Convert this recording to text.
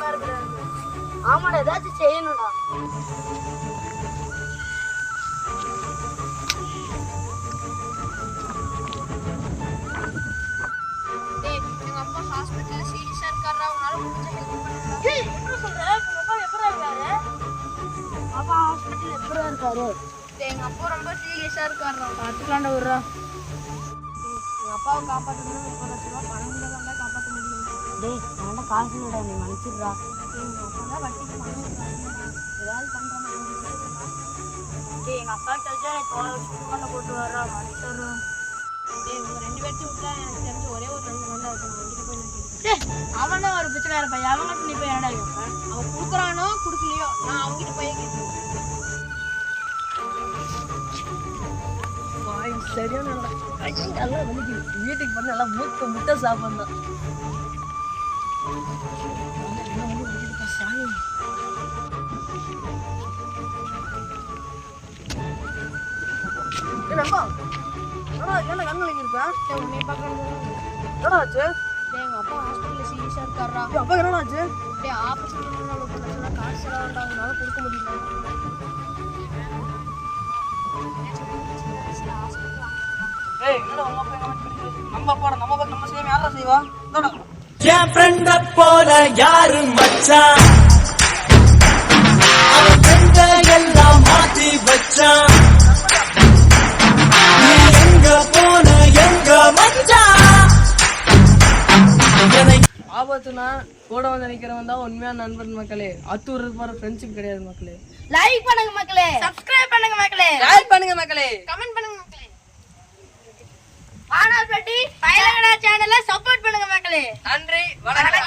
பயமா இருக்கிறாரு ஆமாடா ஏதாச்சும் செய்யணும்டா. ஹாஸ்பிட்டல்ல சீரியஸா இருக்காரா உன்னால முடிஞ்ச ஹெல்ப் பண்ணுடா ஏய், என்ன சொல்ற? உங்க அப்பா எப்படா இருக்காரு? அப்பா ஹாஸ்பிட்டல் எப்படா இருக்காரு? எங்க அப்பா ரொம்ப சீரியஸா இருக்காரா பார்த்துக்கலாம்டா விட்றா. எங்க அப்பாவை காப்பாத்தணும்னா முப்பது லட்ச ரூபாய் பணம் முடியும் டேய் நான் காசு நீ மன்னிச்சிடுறா. டேய், ஏதாவது டேய் அப்பா தெரிஞ்சா நீ பண்ண போட்டு வர்றா மன்னிச்சிடுறா. டேய் உங்க ரெண்டு பேர்த்தையும் விட்டா எனக்கு தெரிஞ்ச ஒரே ஒரு நண்பன் தான் இருக்கான் அவன் தான் ஒரு பிச்சைக்கார பையன். அவன் நீ போய் என்னடா அவன் கொடுக்குறானோ கொடுக்கலையோ நான் அவன்கிட்ட போய் கேட்கிறேன் வாய் சரியான நல்லா வலிக்குது. வீட்டுக்கு பண்ண நல்லா மூக்க முட்டை சாப்பிடணும். என்ன கண்ணு வலிக்கிருக்கா டேய் உன்னை என்னடா ஆச்சு அப்பா இருக்காரா அப்பா என்னடா ஆச்சு காசு கொடுக்க முடியல ஏய் என்னடா உங்க அப்பா நம்ம நம்ம நம்ம செய்யாம யாரா செய்வா? என்னடா என் ஃப்ரெண்ட போல யாரு மச்சான் அவன் ஃப்ரெண்ட எல்லாம் மாத்தி வச்சான் நீ எங்க போன எங்க மச்சான் ஆபத்துனா கூட வந்து நிக்கிறவன் தான் உண்மையான நண்பன் மக்களே. அத்தூர் போற ஃப்ரெண்ட்ஷிப் கிடையாது மக்களே. லைக் பண்ணுங்க மக்களே. சப்ஸ்கிரைப் பண்ணுங்க மக்களே. ஷேர் பண்ணுங்க மக்களே. கமெண்ட் பண்ணுங்க மக்களே. வானா பெட்டி. பயலகடா சேனலை சப்போர்ட் நன்றி வணக்கம்.